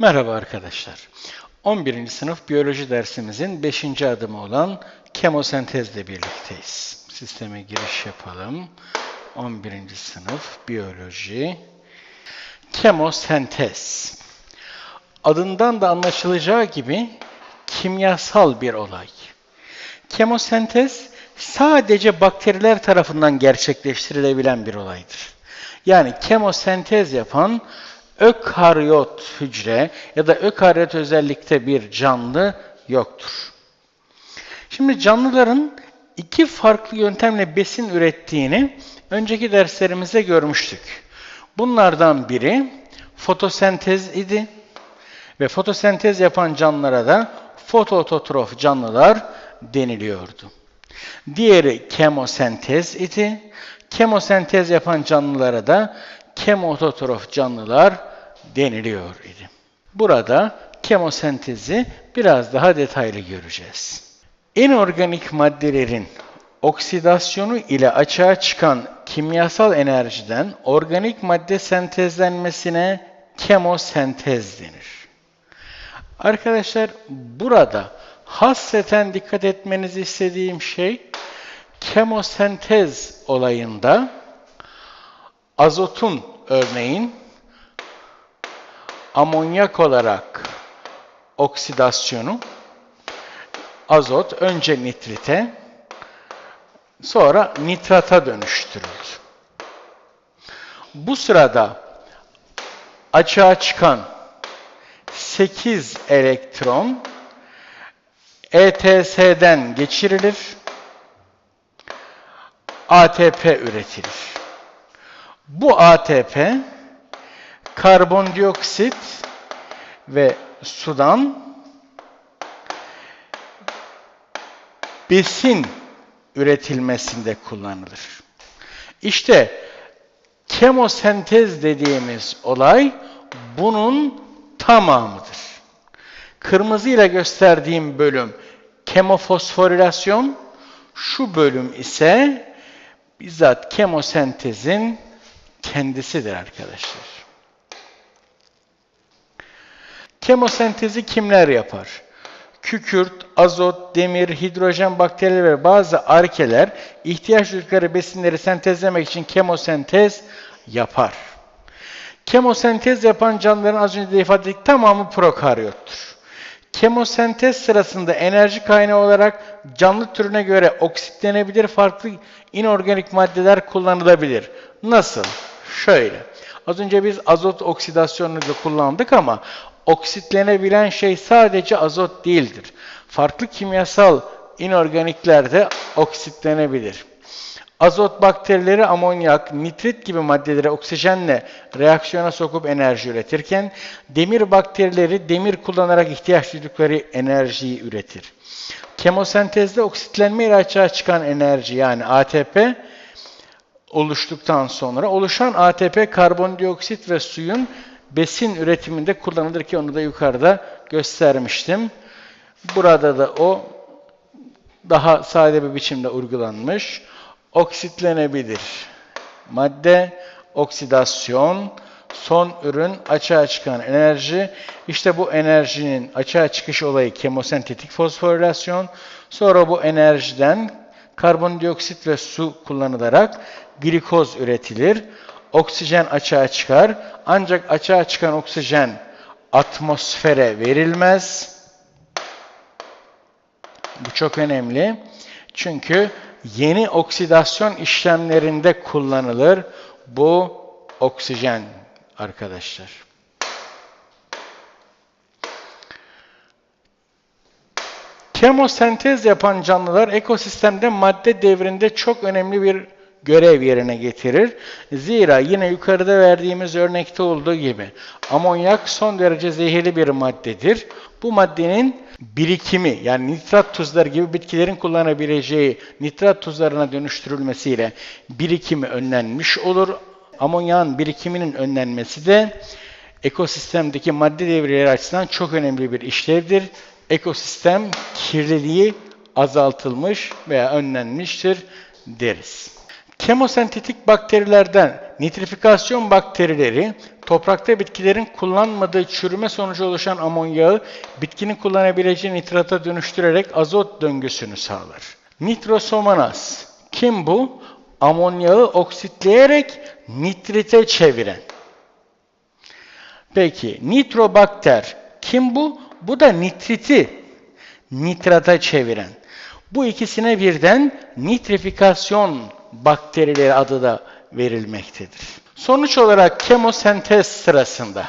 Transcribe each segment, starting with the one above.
Merhaba arkadaşlar. 11. sınıf biyoloji dersimizin 5. adımı olan kemosentezle birlikteyiz. Sisteme giriş yapalım. 11. sınıf biyoloji. Kemosentez. Adından da anlaşılacağı gibi kimyasal bir olay. Kemosentez sadece bakteriler tarafından gerçekleştirilebilen bir olaydır. Yani kemosentez yapan ökaryot hücre ya da ökaryot özellikte bir canlı yoktur. Şimdi canlıların iki farklı yöntemle besin ürettiğini önceki derslerimizde görmüştük. Bunlardan biri fotosentez idi ve fotosentez yapan canlılara da fotoototrof canlılar deniliyordu. Diğeri kemosentez idi. Kemosentez yapan canlılara da kemototrof canlılar deniliyor idi. Burada kemosentezi biraz daha detaylı göreceğiz. İnorganik maddelerin oksidasyonu ile açığa çıkan kimyasal enerjiden organik madde sentezlenmesine kemosentez denir. Arkadaşlar burada hasreten dikkat etmenizi istediğim şey kemosentez olayında azotun örneğin amonyak olarak oksidasyonu azot önce nitrite sonra nitrata dönüştürülür. Bu sırada açığa çıkan 8 elektron ETS'den geçirilir, ATP üretilir. Bu ATP karbondioksit ve sudan besin üretilmesinde kullanılır. İşte kemosentez dediğimiz olay bunun tamamıdır. Kırmızı ile gösterdiğim bölüm kemofosforilasyon, şu bölüm ise bizzat kemosentezin kendisidir arkadaşlar. Kemosentezi kimler yapar? Kükürt, azot, demir, hidrojen bakterileri ve bazı arkeler ihtiyaç duydukları besinleri sentezlemek için kemosentez yapar. Kemosentez yapan canlıların az önce de ifade ettik tamamı prokaryottur. Kemosentez sırasında enerji kaynağı olarak canlı türüne göre oksitlenebilir farklı inorganik maddeler kullanılabilir. Nasıl? Şöyle. Az önce biz azot oksidasyonunu da kullandık ama oksitlenebilen şey sadece azot değildir. Farklı kimyasal inorganikler de oksitlenebilir. Azot bakterileri amonyak, nitrit gibi maddeleri oksijenle reaksiyona sokup enerji üretirken demir bakterileri demir kullanarak ihtiyaç duydukları enerjiyi üretir. Kemosentezde oksitlenme ile açığa çıkan enerji yani ATP oluştuktan sonra oluşan ATP karbondioksit ve suyun besin üretiminde kullanılır ki onu da yukarıda göstermiştim. Burada da o daha sade bir biçimde uygulanmış. Oksitlenebilir. Madde, oksidasyon, son ürün açığa çıkan enerji. İşte bu enerjinin açığa çıkış olayı kemosentetik fosforilasyon. Sonra bu enerjiden karbondioksit ve su kullanılarak glikoz üretilir. Oksijen açığa çıkar. Ancak açığa çıkan oksijen atmosfere verilmez. Bu çok önemli. Çünkü yeni oksidasyon işlemlerinde kullanılır bu oksijen arkadaşlar. Kemosentez yapan canlılar ekosistemde madde devrinde çok önemli bir görev yerine getirir. Zira yine yukarıda verdiğimiz örnekte olduğu gibi amonyak son derece zehirli bir maddedir. Bu maddenin birikimi yani nitrat tuzları gibi bitkilerin kullanabileceği nitrat tuzlarına dönüştürülmesiyle birikimi önlenmiş olur. Amonyağın birikiminin önlenmesi de ekosistemdeki madde devreleri açısından çok önemli bir işlevdir. Ekosistem kirliliği azaltılmış veya önlenmiştir deriz. Kemosentetik bakterilerden nitrifikasyon bakterileri toprakta bitkilerin kullanmadığı çürüme sonucu oluşan amonyağı bitkinin kullanabileceği nitrata dönüştürerek azot döngüsünü sağlar. Nitrosomonas. Kim bu? Amonyağı oksitleyerek nitrite çeviren. Peki nitrobakter kim bu? Bu da nitriti nitrata çeviren. Bu ikisine birden nitrifikasyon bakterileri adı da verilmektedir. Sonuç olarak kemosentez sırasında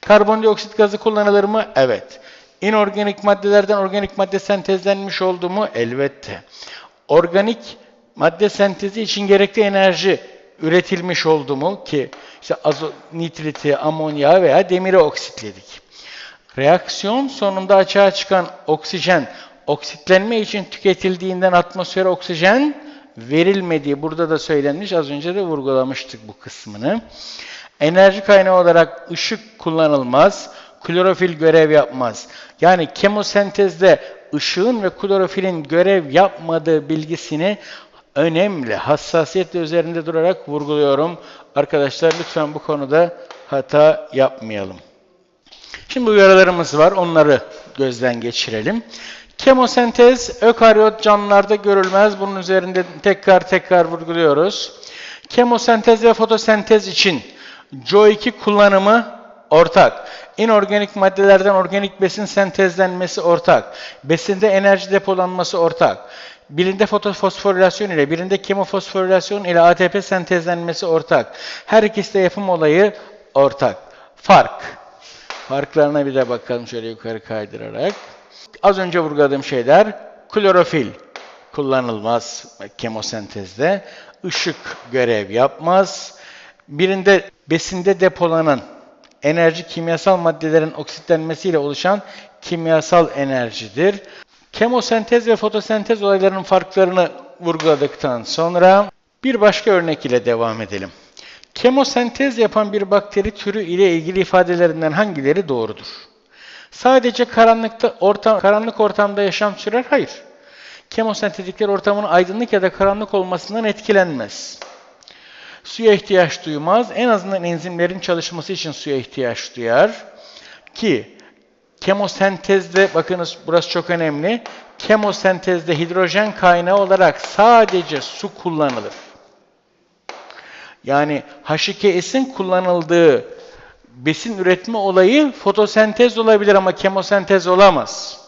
karbondioksit gazı kullanılır mı? Evet. İnorganik maddelerden organik madde sentezlenmiş oldu mu? Elbette. Organik madde sentezi için gerekli enerji üretilmiş oldu mu ki işte azot, nitriti, amonya veya demiri oksitledik. Reaksiyon sonunda açığa çıkan oksijen oksitlenme için tüketildiğinden atmosfere oksijen verilmediği burada da söylenmiş. Az önce de vurgulamıştık bu kısmını. Enerji kaynağı olarak ışık kullanılmaz. Klorofil görev yapmaz. Yani kemosentezde ışığın ve klorofilin görev yapmadığı bilgisini önemli, hassasiyetle üzerinde durarak vurguluyorum. Arkadaşlar lütfen bu konuda hata yapmayalım. Şimdi uyarılarımız var, onları gözden geçirelim. Kemosentez ökaryot canlılarda görülmez. Bunun üzerinde tekrar tekrar vurguluyoruz. Kemosentez ve fotosentez için CO2 kullanımı ortak. İnorganik maddelerden organik besin sentezlenmesi ortak. Besinde enerji depolanması ortak. Birinde fotofosforilasyon ile birinde kemofosforilasyon ile ATP sentezlenmesi ortak. Her ikisi de yapım olayı ortak. Fark. Farklarına bir de bakalım şöyle yukarı kaydırarak. Az önce vurguladığım şeyler klorofil kullanılmaz kemosentezde. Işık görev yapmaz. Birinde besinde depolanan enerji kimyasal maddelerin oksitlenmesiyle oluşan kimyasal enerjidir. Kemosentez ve fotosentez olaylarının farklarını vurguladıktan sonra bir başka örnek ile devam edelim. Kemosentez yapan bir bakteri türü ile ilgili ifadelerinden hangileri doğrudur? Sadece karanlıkta ortam, karanlık ortamda yaşam sürer? Hayır. Kemosentezlikler ortamın aydınlık ya da karanlık olmasından etkilenmez. Suya ihtiyaç duymaz. En azından enzimlerin çalışması için suya ihtiyaç duyar. Ki kemosentezde, bakınız burası çok önemli. Kemosentezde hidrojen kaynağı olarak sadece su kullanılır. Yani H2S'in kullanıldığı besin üretme olayı fotosentez olabilir ama kemosentez olamaz.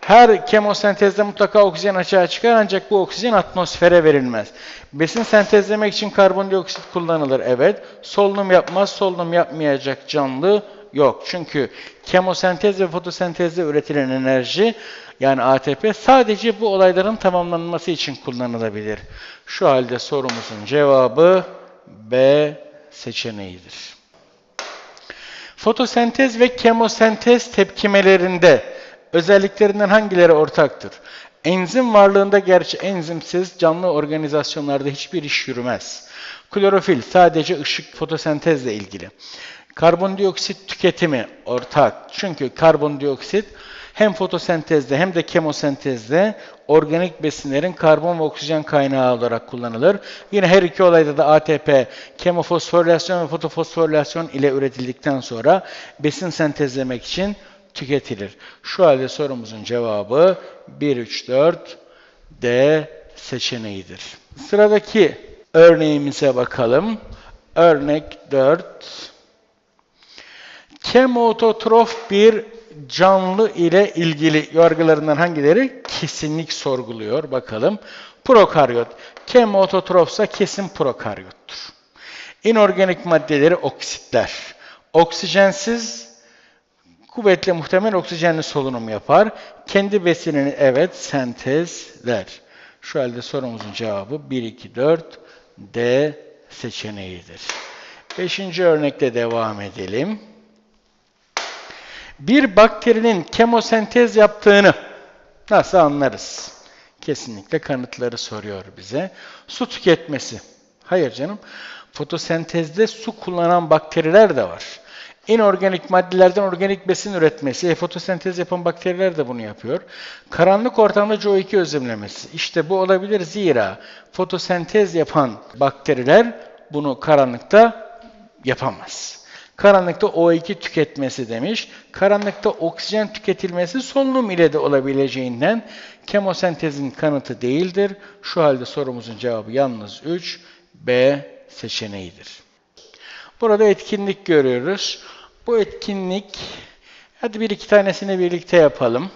Her kemosentezde mutlaka oksijen açığa çıkar ancak bu oksijen atmosfere verilmez. Besin sentezlemek için karbondioksit kullanılır evet. Solunum yapmaz, solunum yapmayacak canlı yok. Çünkü kemosentez ve fotosentezde üretilen enerji yani ATP sadece bu olayların tamamlanması için kullanılabilir. Şu halde sorumuzun cevabı B seçeneğidir. Fotosentez ve kemosentez tepkimelerinde özelliklerinden hangileri ortaktır? Enzim varlığında gerçi enzimsiz canlı organizasyonlarda hiçbir iş yürümez. Klorofil sadece ışık fotosentezle ilgili. Karbondioksit tüketimi ortak. Çünkü karbondioksit hem fotosentezde hem de kemosentezde organik besinlerin karbon ve oksijen kaynağı olarak kullanılır. Yine her iki olayda da ATP, kemofosforilasyon ve fotofosforilasyon ile üretildikten sonra besin sentezlemek için tüketilir. Şu halde sorumuzun cevabı 1, 3, 4 D seçeneğidir. Sıradaki örneğimize bakalım. Örnek 4. Kemototrof bir canlı ile ilgili yargılarından hangileri kesinlik sorguluyor bakalım. Prokaryot. Kemototrofsa kesin prokaryottur. İnorganik maddeleri oksitler. Oksijensiz kuvvetle muhtemel oksijenli solunum yapar. Kendi besinini evet sentezler. Şu halde sorumuzun cevabı 1, 2, 4 D seçeneğidir. Beşinci örnekte devam edelim bir bakterinin kemosentez yaptığını nasıl anlarız? Kesinlikle kanıtları soruyor bize. Su tüketmesi. Hayır canım. Fotosentezde su kullanan bakteriler de var. İnorganik maddelerden organik besin üretmesi, e, fotosentez yapan bakteriler de bunu yapıyor. Karanlık ortamda CO2 özlemlemesi. İşte bu olabilir zira fotosentez yapan bakteriler bunu karanlıkta yapamaz. Karanlıkta O2 tüketmesi demiş. Karanlıkta oksijen tüketilmesi solunum ile de olabileceğinden kemosentezin kanıtı değildir. Şu halde sorumuzun cevabı yalnız 3, B seçeneğidir. Burada etkinlik görüyoruz. Bu etkinlik, hadi bir iki tanesini birlikte yapalım.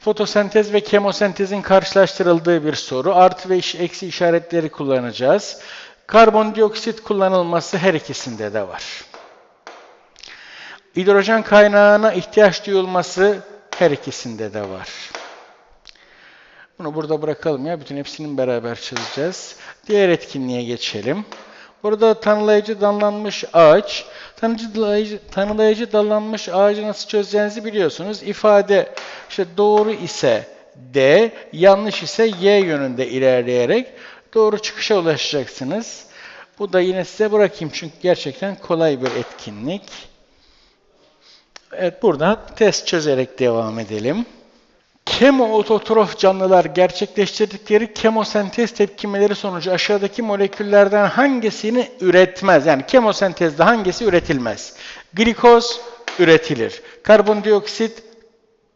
Fotosentez ve kemosentezin karşılaştırıldığı bir soru. Artı ve eksi işaretleri kullanacağız. Karbondioksit kullanılması her ikisinde de var. Hidrojen kaynağına ihtiyaç duyulması her ikisinde de var. Bunu burada bırakalım ya. Bütün hepsini beraber çözeceğiz. Diğer etkinliğe geçelim. Burada tanılayıcı dallanmış ağaç. Tanıcı, tanılayıcı dallanmış ağacı nasıl çözeceğinizi biliyorsunuz. İfade işte doğru ise D, yanlış ise Y yönünde ilerleyerek doğru çıkışa ulaşacaksınız. Bu da yine size bırakayım çünkü gerçekten kolay bir etkinlik. Evet buradan test çözerek devam edelim. Kemoototrof canlılar gerçekleştirdikleri kemosentez tepkimeleri sonucu aşağıdaki moleküllerden hangisini üretmez? Yani kemosentezde hangisi üretilmez? Glikoz üretilir. Karbondioksit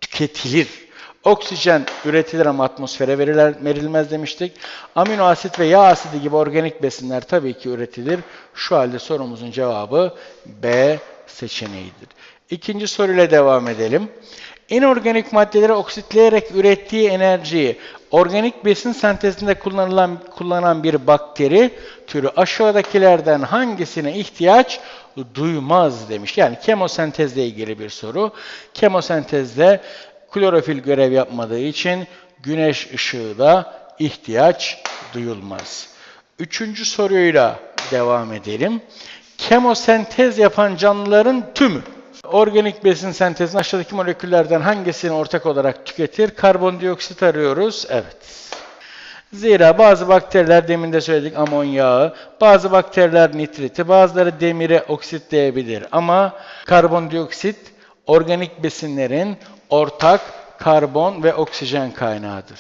tüketilir. Oksijen üretilir ama atmosfere veriler, verilmez demiştik. Amino asit ve yağ asidi gibi organik besinler tabii ki üretilir. Şu halde sorumuzun cevabı B seçeneğidir. İkinci soruyla devam edelim. İnorganik maddeleri oksitleyerek ürettiği enerjiyi organik besin sentezinde kullanılan kullanan bir bakteri türü aşağıdakilerden hangisine ihtiyaç duymaz demiş. Yani kemosentezle ilgili bir soru. Kemosentezde klorofil görev yapmadığı için güneş ışığı da ihtiyaç duyulmaz. Üçüncü soruyla devam edelim. Kemosentez yapan canlıların tümü Organik besin sentezinin aşağıdaki moleküllerden hangisini ortak olarak tüketir? Karbondioksit arıyoruz. Evet. Zira bazı bakteriler demin de söyledik amonyağı, bazı bakteriler nitriti, bazıları demiri oksitleyebilir. Ama karbondioksit organik besinlerin ortak karbon ve oksijen kaynağıdır.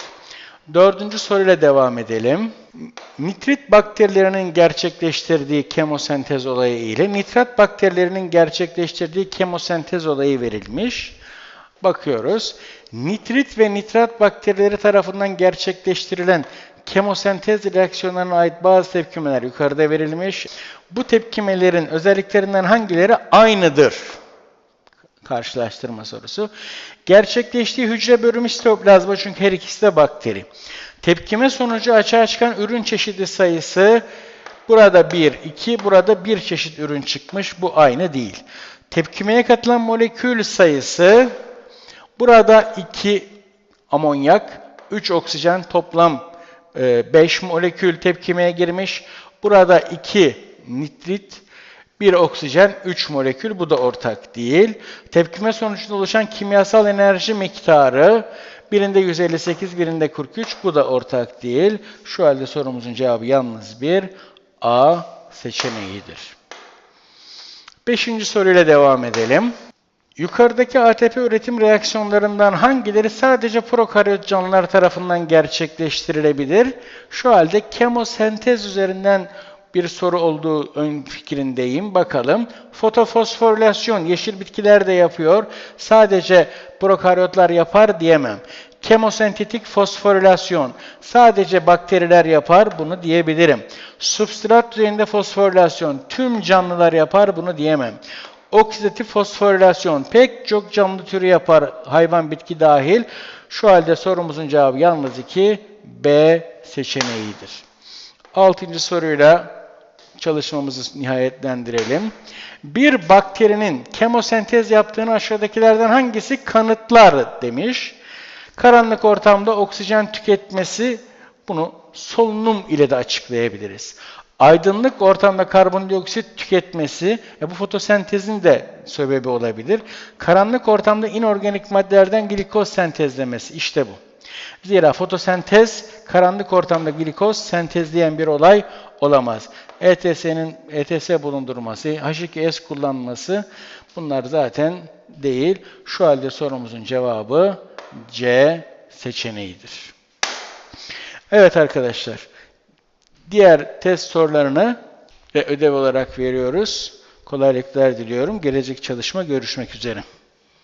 Dördüncü soruyla devam edelim. Nitrit bakterilerinin gerçekleştirdiği kemosentez olayı ile nitrat bakterilerinin gerçekleştirdiği kemosentez olayı verilmiş. Bakıyoruz. Nitrit ve nitrat bakterileri tarafından gerçekleştirilen kemosentez reaksiyonlarına ait bazı tepkimeler yukarıda verilmiş. Bu tepkimelerin özelliklerinden hangileri aynıdır? Karşılaştırma sorusu. Gerçekleştiği hücre bölümü sitoplazma çünkü her ikisi de bakteri. Tepkime sonucu açığa çıkan ürün çeşidi sayısı burada 1, 2, burada bir çeşit ürün çıkmış. Bu aynı değil. Tepkimeye katılan molekül sayısı burada 2 amonyak, 3 oksijen toplam 5 molekül tepkimeye girmiş. Burada 2 nitrit, bir oksijen, 3 molekül. Bu da ortak değil. Tepkime sonucunda oluşan kimyasal enerji miktarı birinde 158, birinde 43. Bu da ortak değil. Şu halde sorumuzun cevabı yalnız bir A seçeneğidir. Beşinci soruyla devam edelim. Yukarıdaki ATP üretim reaksiyonlarından hangileri sadece prokaryot canlılar tarafından gerçekleştirilebilir? Şu halde kemosentez üzerinden bir soru olduğu ön fikrindeyim. Bakalım. Fotofosforilasyon yeşil bitkiler de yapıyor. Sadece prokaryotlar yapar diyemem. Kemosentetik fosforilasyon sadece bakteriler yapar bunu diyebilirim. Substrat düzeyinde fosforilasyon tüm canlılar yapar bunu diyemem. Oksidatif fosforilasyon pek çok canlı türü yapar hayvan bitki dahil. Şu halde sorumuzun cevabı yalnız 2 B seçeneğidir. Altıncı soruyla çalışmamızı nihayetlendirelim. Bir bakterinin kemosentez yaptığını aşağıdakilerden hangisi kanıtlar demiş. Karanlık ortamda oksijen tüketmesi bunu solunum ile de açıklayabiliriz. Aydınlık ortamda karbondioksit tüketmesi, e bu fotosentezin de sebebi olabilir. Karanlık ortamda inorganik maddelerden glikoz sentezlemesi, işte bu. Zira fotosentez karanlık ortamda glikoz sentezleyen bir olay olamaz. ETS'nin ETS bulundurması, H2S kullanması bunlar zaten değil. Şu halde sorumuzun cevabı C seçeneğidir. Evet arkadaşlar. Diğer test sorularını ve ödev olarak veriyoruz. Kolaylıklar diliyorum. Gelecek çalışma görüşmek üzere.